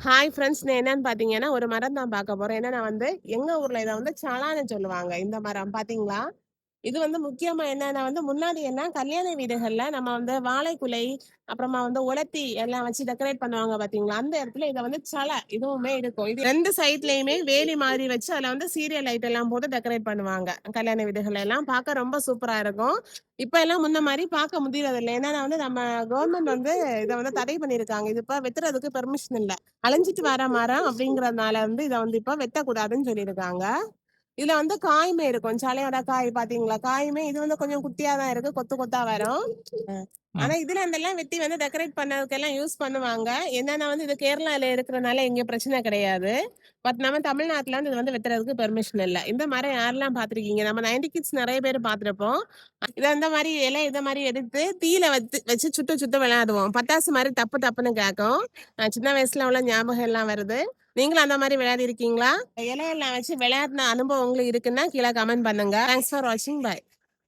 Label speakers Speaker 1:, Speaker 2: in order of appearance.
Speaker 1: Hi friends என்னன்னு பாத்தீங்கன்னா ஒரு மரம் தான் பார்க்க போகிறேன் ஏன்னா நான் வந்து எங்க ஊர்ல இதை வந்து சலான்னு சொல்லுவாங்க. இந்த மரம் பாத்தீங்களா? இது வந்து முக்கியமா என்னன்னா வந்து முன்னாடி எல்லாம் கல்யாண வீடுகள்ல நம்ம வந்து வாழைக்குலை அப்புறமா வந்து உலத்தி எல்லாம் வச்சு டெக்கரேட் பண்ணுவாங்க பாத்தீங்களா? அந்த இடத்துல இதை வந்து சலை இதுவுமே இருக்கும். இது ரெண்டு சைட்லயுமே வேலி மாதிரி வச்சு அதுல வந்து சீரியல் லைட் எல்லாம் போட்டு டெக்கரேட் பண்ணுவாங்க. கல்யாண வீடுகள் எல்லாம் பார்க்க ரொம்ப சூப்பரா இருக்கும். இப்ப எல்லாம் முன்ன மாதிரி பார்க்க முடியறது இல்லை ஏன்னா வந்து நம்ம கவர்மெண்ட் வந்து இதை வந்து தடை பண்ணிருக்காங்க இது இப்ப வெத்துறதுக்கு பெர்மிஷன் இல்ல. அழிஞ்சிட்டு வர மரம் அப்படிங்கறதுனால வந்து இதை வந்து இப்ப வெட்டக்கூடாதுன்னு சொல்லியிருக்காங்க. இதுல வந்து காயுமே இருக்கும். சலையோட காய் பாத்தீங்களா? காயுமே இது வந்து கொஞ்சம் குட்டியா தான் இருக்கு. கொத்து கொத்தா வரும். ஆனா இதுல இதெல்லாம் வெட்டி வந்து டெக்கரேட் பண்ணதுக்கு எல்லாம் யூஸ் பண்ணுவாங்க. என்னன்னா வந்து இது கேரளால இருக்கிறனால எங்க பிரச்சனை கிடையாது. பட் நம்ம தமிழ்நாட்டுல வந்து இது வந்து வெட்டுறதுக்கு பெர்மிஷன் இல்ல. இந்த மரம் யாரெல்லாம் பாத்திருக்கீங்க? நம்ம நைன்டி கிட்ஸ் நிறைய பேர் பாத்திருப்போம். இதை அந்த மாதிரி இலை இதை மாதிரி எடுத்து தீயில வச்சு வச்சு சுட்டு சுட்டு விளையாடுவோம். பட்டாசு மாதிரி தப்பு தப்புன்னு கேட்கும். சின்ன வயசுல உள்ள ஞாபகம் எல்லாம் வருது. நீங்களும் அந்த மாதிரி விளையாடி இருக்கீங்களா இலையெல்லாம் வச்சு விளையாடின அனுபவம் உங்களுக்கு இருக்குன்னா கீழே கமெண்ட் பண்ணுங்க. தேங்க்ஸ் ஃபார் வாட்சிங் பாய்